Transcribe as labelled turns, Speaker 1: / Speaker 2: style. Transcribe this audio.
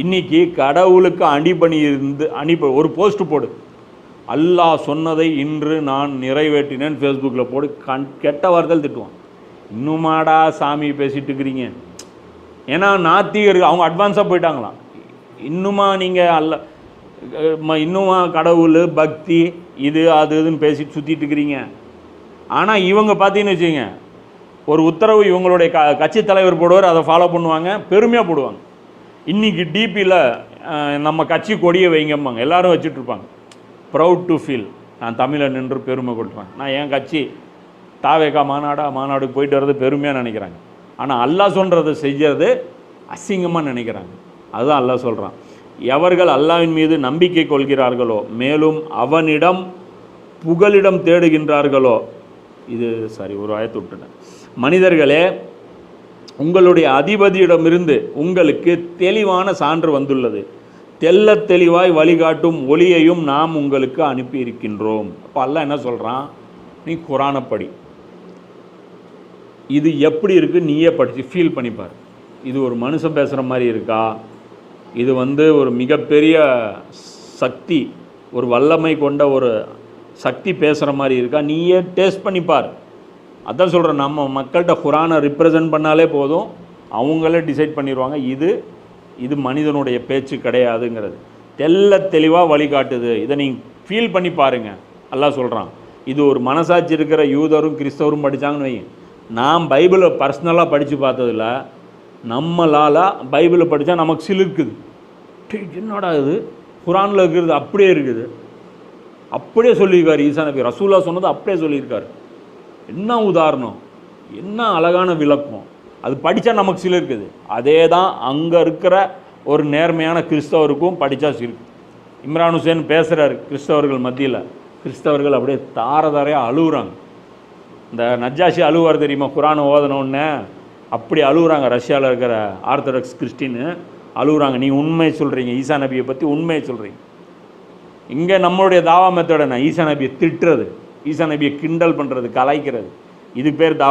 Speaker 1: இன்னைக்கு கடவுளுக்கு அடிபணி இருந்து அனுப்பி ஒரு போஸ்ட் போடு. அல்லாஹ் சொன்னதை இன்று நான் நிறைவேற்றினேன். ஃபேஸ்புக்கில் போடு. கண் கெட்ட வார்த்தையில் திட்டுவான். இன்னுமாடா சாமி பேசிகிட்டு இருக்கிறீங்க. ஏன்னா நாத்திகர்கள் அவங்க அட்வான்ஸாக போயிட்டாங்களாம். இன்னுமா நீங்கள் அல்ல இன்னுமா கடவுள் பக்தி இது அது இதுன்னு பேசிட்டு சுற்றிட்டு இருக்கிறீங்க. ஆனால் இவங்க பார்த்தீங்கன்னு வச்சுங்க ஒரு உத்தரவு இவங்களுடைய க கட்சி தலைவர் போடுவார் அதை ஃபாலோ பண்ணுவாங்க பெருமையாக போடுவாங்க. இன்னைக்கு டிபியில் நம்ம கட்சி கொடியை வைங்கம்பாங்க. எல்லோரும் வச்சுட்ருப்பாங்க. ப்ரௌட் ப்ரவுட் டு ஃபீல் நான் தமிழன் நின்று பெருமை கொள்வேன் நான் என் கட்சி தாவேக்கா மாநாடா மாநாடுக்கு போயிட்டு வர்றது பெருமையாக நினைக்கிறாங்க. ஆனால் அல்லாஹ் சொல்கிறத செய்கிறது அசிங்கமாக நினைக்கிறாங்க. அதுதான் அல்லாஹ் சொல்கிறான் எவர்கள் அல்லாவின் மீது நம்பிக்கை கொள்கிறார்களோ மேலும் அவனிடம் புகலிடம் தேடுகின்றார்களோ இது சரி ஒரு ஆயத்து விட்டுட்டேன். மனிதர்களே உங்களுடைய அதிபதியிடமிருந்து உங்களுக்கு தெளிவான சான்று வந்துள்ளது. தெல்ல தெளிவாய் வழிகாட்டும் ஒளியையும் நாம் உங்களுக்கு அனுப்பி இருக்கின்றோம் அப்போ அல்ல என்ன சொல்கிறான் நீ குரானப்படி படி. இது எப்படி இருக்குது நீயே படித்து ஃபீல் பண்ணிப்பார் இது ஒரு மனுஷன் பேசுகிற மாதிரி இருக்கா? இது வந்து ஒரு மிகப்பெரிய சக்தி ஒரு வல்லமை கொண்ட ஒரு சக்தி பேசுகிற மாதிரி இருக்கா? நீயே டேஸ்ட் பண்ணிப்பார் அதான் சொல்கிறேன் நம்ம மக்கள்கிட்ட குரானை ரிப்ரசன்ட் பண்ணாலே போதும். அவங்களே டிசைட் பண்ணிடுவாங்க இது இது மனிதனுடைய பேச்சு கிடையாதுங்கிறது. தெல்ல தெளிவாக வழிகாட்டுது. இதை நீங்கள் ஃபீல் பண்ணி பாருங்கள் எல்லாம் சொல்கிறான் இது ஒரு மனசாட்சி இருக்கிற யூதரும் கிறிஸ்தவரும் படித்தாங்கன்னு வைங்க. நான் பைபிளை பர்சனலாக படித்து பார்த்ததில்ல நம்மளால் பைபிளை படித்தா நமக்கு சிலிருக்குது. என்னடா இது? குரானில் இருக்கிறது அப்படியே இருக்குது. அப்படியே சொல்லியிருக்காரு ஈசா நபி. ரசூலா சொன்னது அப்படியே சொல்லியிருக்காரு. என்ன உதாரணம்? என்ன அழகான விளக்கம். அது படித்தா நமக்கு சில இருக்குது. அதே தான் அங்கே இருக்கிற ஒரு நேர்மையான கிறிஸ்தவருக்கும் படித்தா சிரிக்கும் இம்ரான் ஹுசேன் பேசுகிறாரு கிறிஸ்தவர்கள் மத்தியில். கிறிஸ்தவர்கள் அப்படியே தார தாரையாக அழுகுறாங்க இந்த நஜ்ஜாஷி அழுவார் தெரியுமா? குரானை ஓதனோடனே அப்படி அழுகுறாங்க ரஷ்யாவில் இருக்கிற ஆர்த்தடாக்ஸ் கிறிஸ்டின்னு. அழுகுறாங்க நீ உண்மையை சொல்கிறீங்க ஈசா நபியை பற்றி உண்மையை சொல்கிறீங்க இங்கே நம்மளுடைய தாவா மெத்தோட நான் ஈசா நபியை திட்டுறது. ஈசா நபியை கிண்டல் பண்ணுறது கலாய்க்கிறது. இது பேர் தாவா